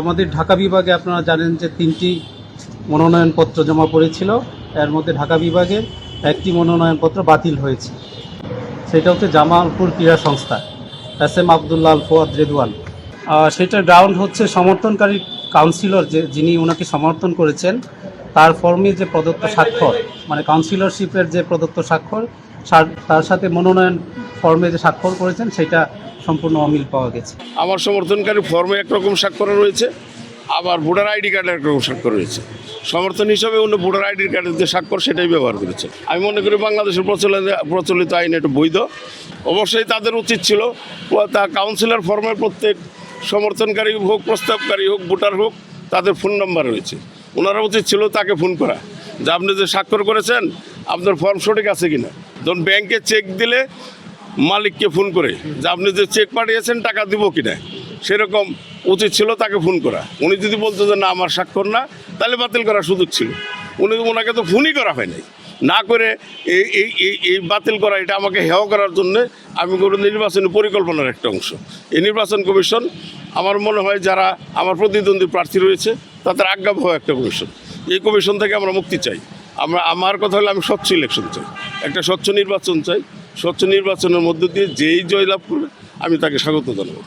আমাদের ঢাকা বিভাগে আপনারা জানেন যে তিনটি মনোনয়নপত্র জমা পড়েছিল। এর মধ্যে ঢাকা বিভাগের একটি মনোনয়নপত্র বাতিল হয়েছে। সেটা হচ্ছে জামালপুর ক্রীড়া সংস্থা, এস এম আবদুল্লাহ ফোয়াদ রেদওয়ান সেটার গ্রাউন্ড হচ্ছে সমর্থনকারী কাউন্সিলর যে, যিনি ওনাকে সমর্থন করেছেন, তার ফর্মে যে প্রদত্ত স্বাক্ষর মানে কাউন্সিলরশিপের যে প্রদত্ত স্বাক্ষর তার সাথে মনোনয়ন ফর্মে যে স্বাক্ষর করেছেন, সেটা সম্পূর্ণ অমিল পাওয়া গেছে। আমার সমর্থনকারী ফর্মে একরকম স্বাক্ষর রয়েছে, আবার ভোটার আইডি কার্ডে একরকম স্বাক্ষর রয়েছে। সমর্থন হিসাবে অন্য ভোটার আইডি কার্ডের যে স্বাক্ষর সেটাই ব্যবহার করেছে। আমি মনে করি বাংলাদেশের প্রচলিত প্রচলিত আইন এটা বৈধ। অবশ্যই তাদের উচিত ছিল তা কাউন্সিলর ফর্মের প্রত্যেক সমর্থনকারী হোক, প্রস্তাবকারী হোক, ভোটার হোক, তাদের ফোন নাম্বার রয়েছে। ওনারা উচিত ছিল তাকে ফোন করা, যে আপনি যে স্বাক্ষর করেছেন, আপনার ফর্ম সঠিক আছে কিনা। ধরুন ব্যাংকে চেক দিলে মালিককে ফোন করে যে আপনি যে চেক পাঠিয়েছেন টাকা দিব কিনা, সেরকম উচিত ছিল তাকে ফোন করা। উনি যদি বলতো যে না, আমার স্বাক্ষর না, তাহলে বাতিল করার সুযোগ ছিল। উনি ওনাকে তো ফোনই করা হয় নাই না করে এই এই এই বাতিল করা, এটা আমাকে হেয় করার জন্য আমি কোনো নির্বাচনী পরিকল্পনার একটা অংশ। এই নির্বাচন কমিশন, আমার মনে হয় যারা আমার প্রতিদ্বন্দ্বী প্রার্থী রয়েছে, তাদের আজ্ঞাবহ একটা কমিশন। এই কমিশন থেকে আমরা মুক্তি চাই। আমরা, আমার কথা হলো আমি স্বচ্ছ ইলেকশন চাই। একটা স্বচ্ছ নির্বাচন চাই। স্বচ্ছ নির্বাচনের মধ্য দিয়ে যেই জয়লাভ করবে আমি তাকে স্বাগত জানাব।